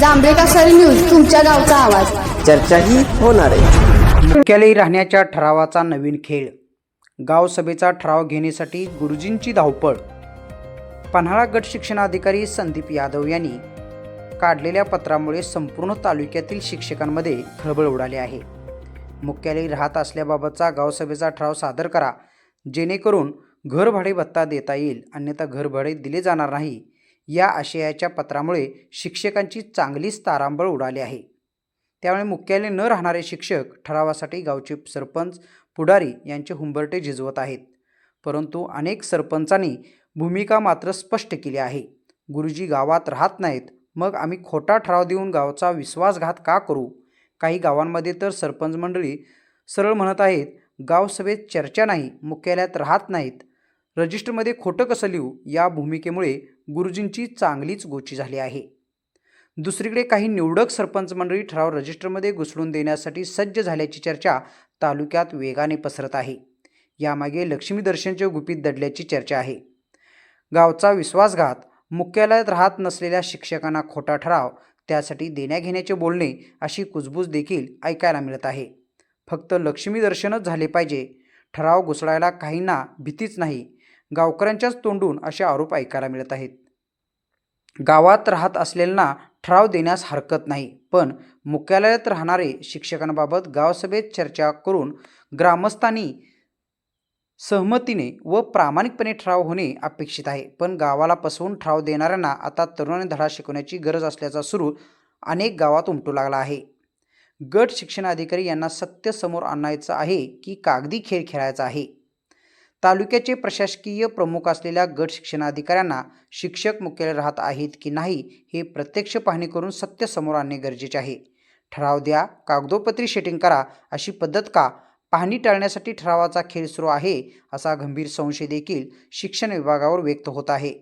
जांभेका sir news तुमच्या गावचा आवाज. चर्चाही होणार आहे. मुख्यालयी राहण्याच्या ठरावाचा नवीन खेळ. गावसभेचा ठराव घेण्यासाठी गुरुजींची धावपळ. पन्हाळा गट शिक्षणाधिकारी संदीप यादव यांनी काढलेल्या पत्रामुळे संपूर्ण तालुक्यातील शिक्षकांमध्ये खळबळ उडाली आहे. मुख्यालयी राहत असल्याबाबतचा गावसभेचा ठराव सादर करा. जेणेकरून घरभाडे भत्ता देता येईल अन्यथा घरभाडे दिले जाणार नाही या आशयाच्या पत्रामुळे शिक्षकांची चांगलीच तारांबळ उडाली आहे. त्यामुळे मुख्यालय न राहणारे शिक्षक ठरावासाठी गावचे सरपंच पुढारी यांचे हुंबरटे झिजवत आहेत. परंतु अनेक सरपंचांनी भूमिका मात्र स्पष्ट केली आहे. गुरुजी गावात राहत नाहीत मग आम्ही खोटा ठराव देऊन गावचा विश्वासघात का करू? काही गावांमध्ये तर सरपंच मंडळी सरळ म्हणत आहेत गावसभेत चर्चा नाही मुख्यालयात राहत नाहीत. रजिस्टरमध्ये खोटं कसं लिहू या भूमिकेमुळे गुरुजींची चांगलीच गोची झाली आहे. दुसरीकडे काही निवडक सरपंच मंडळी ठराव रजिस्टरमध्ये घुसळून देण्यासाठी सज्ज झाल्याची चर्चा तालुक्यात वेगाने पसरत आहे. यामागे लक्ष्मी दर्शनचे गुपित दडल्याची चर्चा आहे. गावचा विश्वासघात मुख्यालयात राहत नसलेल्या शिक्षकांना खोटा ठराव त्यासाठी देण्याघेण्याचे बोलणे अशी कुजबूज देखील ऐकायला मिळत आहे. फक्त लक्ष्मी दर्शनच झाले पाहिजे. ठराव घुसळायला काहींना भीतीच नाही गावकऱ्यांच्याच तोंडून असे आरोप ऐकायला मिळत आहेत. गावात राहत असलेल्यांना ठराव देण्यास हरकत नाही पण मुख्यालयात राहणारे शिक्षकांबाबत गावसभेत चर्चा करून ग्रामस्थांनी सहमतीने व प्रामाणिकपणे ठराव होणे अपेक्षित आहे. पण गावाला पसवून ठराव देणाऱ्यांना आता तरुणांनी धडा शिकवण्याची गरज असल्याचा सुरू अनेक गावात उमटू लागला आहे. गट शिक्षण अधिकारी यांना सत्य समोर आणायचं आहे की कागदी खेळ खेळायचा आहे? तालुक्याचे प्रशासकीय प्रमुख असलेल्या गट शिक्षणाधिकाऱ्यांना शिक्षक मुख्यालय राहत आहेत की नाही हे प्रत्यक्ष पाहणी करून सत्य समोर आणणे गरजेचे आहे. ठराव द्या कागदोपत्री शेटिंग करा अशी पद्धत का? पाहणी टाळण्यासाठी ठरावाचा खेळ सुरू आहे असा गंभीर संशय देखील शिक्षण विभागावर व्यक्त होत आहे.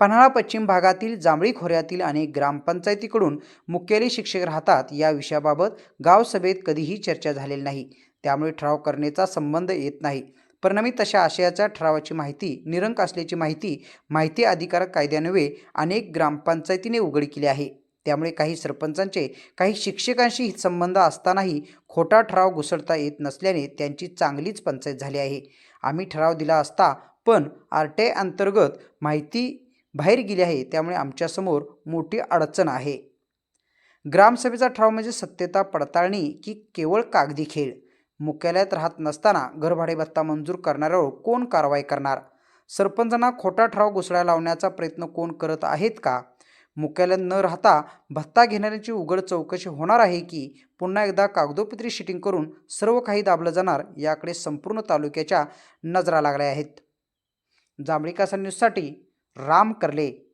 पन्हाळा पश्चिम भागातील जांभळी खोऱ्यातील अनेक ग्रामपंचायतीकडून मुख्यालय शिक्षक राहतात या विषयाबाबत गावसभेत कधीही चर्चा झालेली नाही. त्यामुळे ठराव करण्याचा संबंध येत नाही. परिणामी तशा आशयाच्या ठरावाची माहिती निरंक असल्याची माहिती माहिती अधिकार कायद्यान्वये अनेक ग्रामपंचायतीने उघड केली आहे. त्यामुळे काही सरपंचांचे काही शिक्षकांशी संबंध असतानाही खोटा ठराव घुसळता येत नसल्याने त्यांची चांगलीच पंचायत झाली आहे. आम्ही ठराव दिला असता पण आर टी आय अंतर्गत माहिती बाहेर गेली आहे त्यामुळे आमच्यासमोर मोठी अडचण आहे. ग्रामसभेचा ठराव म्हणजे सत्यता पडताळणी की केवळ कागदी खेळ? मुख्यालयात राहत नसताना घरभाडे भत्ता मंजूर करणाऱ्यावर कोण कारवाई करणार? सरपंचांना खोटा ठराव घुसळा लावण्याचा प्रयत्न कोण करत आहेत का? मुख्यालयात न राहता भत्ता घेणाऱ्यांची उघड चौकशी होणार आहे की? पुन्हा एकदा कागदोपत्री शिटिंग करून सर्व काही दाबलं जाणार याकडे संपूर्ण तालुक्याच्या नजरा लागल्या आहेत. जांभळीकासा न्यूजसाठी राम करले.